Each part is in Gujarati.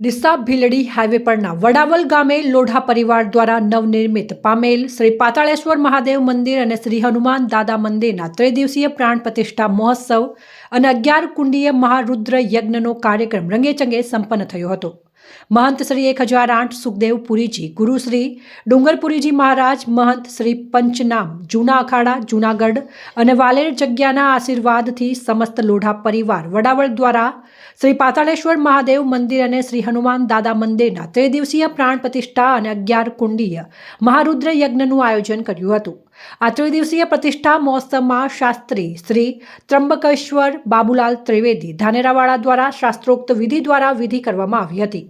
ડીસા ભીલડી હાઈવે પરના વડાવલ ગામે લોઢા પરિવાર દ્વારા નવનિર્મિત પામેલ શ્રી પાતાળેશ્વર મહાદેવ મંદિર અને શ્રી હનુમાન દાદા મંદિરના ત્રિદિવસીય પ્રાણ પ્રતિષ્ઠા મહોત્સવ અને અગિયાર કુંડીય મહારુદ્ર યજ્ઞનો કાર્યક્રમ રંગેચંગે સંપન્ન થયો હતો. મહંત શ્રી એક હજાર આઠ સુખદેવ પુરીજી ગુરુશ્રી ડુંગરપુરીજી મહારાજ, મહંત શ્રી પંચનામ, જૂના અખાડા, જૂનાગઢ અને વાલેર જગ્યાના આશીર્વાદથી સમસ્ત લોઢા પરિવાર, વડાવળ દ્વારા શ્રી પાતાળેશ્વર મહાદેવ મંદિર અને શ્રી હનુમાન દાદા મંદિરના ત્રિદિવસીય પ્રાણ પ્રતિષ્ઠા અને અગિયાર કુંડીય મહારુદ્ર યજ્ઞનું આયોજન કર્યું હતું. આ ત્રિદિવસીય પ્રતિષ્ઠા મહોત્સવમાં શાસ્ત્રી શ્રી ત્રંબકેશ્વર બાબુલાલ ત્રિવેદી ધાનેરાવાળા દ્વારા શાસ્ત્રોક્ત વિધિ દ્વારા વિધિ કરવામાં આવી હતી.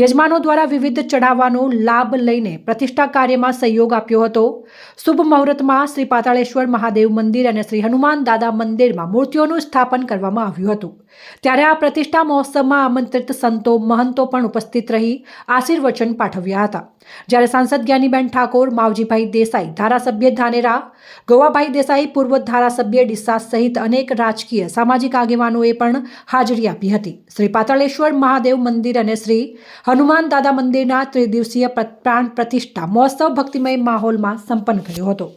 યજમાનો દ્વારા વિવિધ ચઢાવવાનો લાભ લઈને પ્રતિષ્ઠા કાર્યમાં સહયોગ આપ્યો હતો. શુભ મુહૂર્તમાં શ્રી પાતાળેશ્વર મહાદેવ મંદિર અને શ્રી હનુમાન દાદા મંદિરમાં મૂર્તિઓનું સ્થાપન કરવામાં આવ્યું હતું. ત્યારે આ પ્રતિષ્ઠા મહોત્સવમાં આમંત્રિત સંતો મહંતો પણ ઉપસ્થિત રહી આશીર્વચન પાઠવ્યા હતા. જ્યારે સાંસદ જ્ઞાનીબેન ઠાકોર, માવજીભાઈ દેસાઈ, ધારાસભ્ય ધાનેરા, ગોવાભાઈ દેસાઈ, પૂર્વ ધારાસભ્ય ડિસા સહિત અનેક રાજકીય સામાજિક આગેવાનોએ પણ હાજરી આપી હતી. શ્રી પાતાળેશ્વર મહાદેવ મંદિર અને શ્રી હનુમાન દાદા મંદિરના ત્રિદિવસીય પ્ર- પ્રાણ પ્રતિષ્ઠા મહોત્સવ ભક્તિમય માહોલમાં સંપન્ન થયો હતો.